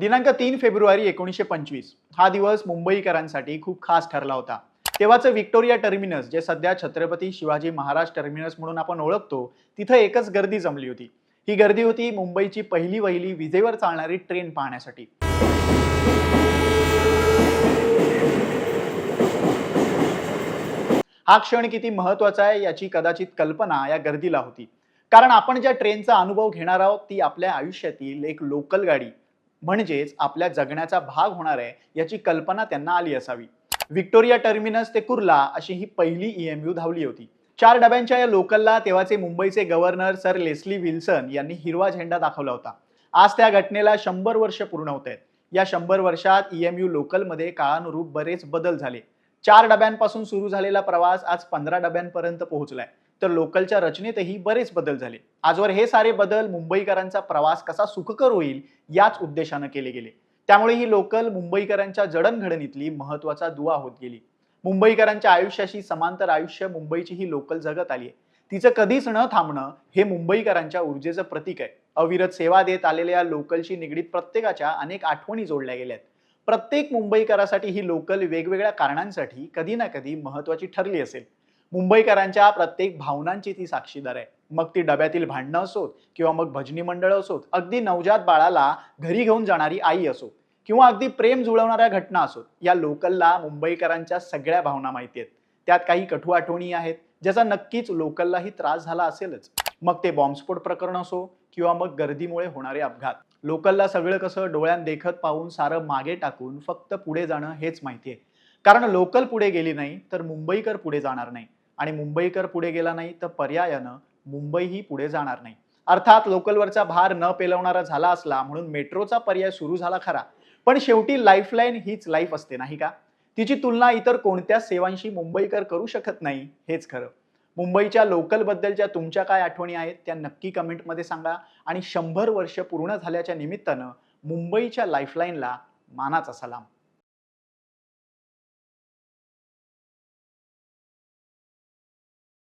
दिनांक तीन फेब्रुवारी एकोणीसशे पंचवीस. हा दिवस मुंबईकरांसाठी खूप खास ठरला होता. तेव्हाचं विक्टोरिया टर्मिनस जे सध्या छत्रपती शिवाजी महाराज टर्मिनस म्हणून आपण ओळखतो तिथं एकच गर्दी जमली होती. ही गर्दी होती मुंबईची पहिली वहिली विजेवर चालणारी ट्रेन पाहण्यासाठी. हा क्षण किती महत्त्वाचा आहे याची कदाचित कल्पना या गर्दीला होती. कारण आपण ज्या ट्रेनचा अनुभव घेणार आहोत ती आपल्या आयुष्यातील एक लोकल गाडी. म्हणजेच आपल्या जगण्याचा भाग होणार आहे याची कल्पना त्यांना आली असावी. व्हिक्टोरिया टर्मिनस ते कुर्ला अशी ही पहिली ईएमयू धावली होती. चार डब्यांच्या या लोकलला तेव्हाचे मुंबईचे गव्हर्नर सर लेस्ली विल्सन यांनी हिरवा झेंडा दाखवला होता. आज त्या घटनेला शंभर वर्ष पूर्ण होत आहेत. या शंभर वर्षात ईएमयू लोकलमध्ये काळानुरूप बरेच बदल झाले. चार डब्यांपासून सुरू झालेला प्रवास आज पंधरा डब्यांपर्यंत पोहोचलाय. तर लोकलच्या रचनेतही बरेच बदल झाले. आजवर हे सारे बदल मुंबईकरांचा प्रवास कसा सुखकर होईल याच उद्देशानं केले गेले. त्यामुळे ही लोकल मुंबईकरांच्या जडणघडणीतली महत्त्वाचा दुवा होत गेली. मुंबईकरांच्या आयुष्याशी समांतर आयुष्य मुंबईची ही लोकल जगत आली आहे तिचं कधीच न थांबणं हे मुंबईकरांच्या ऊर्जेचं प्रतीक आहे. अविरत सेवा देत आलेल्या या लोकलशी निगडीत प्रत्येकाच्या अनेक आठवणी जोडल्या गेल्या आहेत प्रत्येक मुंबईकरासाठी ही लोकल वेगवेगळ्या कारणांसाठी कधी ना कधी महत्वाची ठरली असेल. मुंबईकरांच्या प्रत्येक भावनांची ती साक्षीदार आहे. मग ती डब्यातील भांडणं असोत किंवा मग भजनी मंडळ असोत अगदी नवजात बाळाला घरी घेऊन जाणारी आई असो किंवा अगदी प्रेम जुळवणाऱ्या घटना असोत या लोकलला मुंबईकरांच्या सगळ्या भावना माहिती आहेत. त्यात काही कठू आठवणी आहेत ज्याचा नक्कीच लोकललाही त्रास झाला असेलच. मग ते बॉम्बस्फोट प्रकरण असो किंवा मग गर्दीमुळे होणारे अपघात. लोकलला सगळं कसं डोळ्यात देखत पाहून सारं मागे टाकून फक्त पुढे जाणं हेच माहिती आहे. कारण लोकल पुढे गेली नाही तर मुंबईकर पुढे जाणार नाही. आणि मुंबईकर पुढे गेला नाही तर पर्यायानं मुंबईही पुढे जाणार नाही. अर्थात लोकलवरचा भार न पेलवणारा झाला असला म्हणून मेट्रोचा पर्याय सुरू झाला खरा. पण शेवटी लाईफलाईन हीच लाईफ असते नाही का? तिची तुलना इतर कोणत्याच सेवांशी मुंबईकर करू शकत नाही हेच खरं. मुंबईच्या लोकलबद्दलच्या तुमच्या काय आठवणी आहेत त्या नक्की कमेंटमध्ये सांगा आणि शंभर वर्ष पूर्ण झाल्याच्या निमित्तानं मुंबईच्या लाईफलाईनला मानाचा सलाम.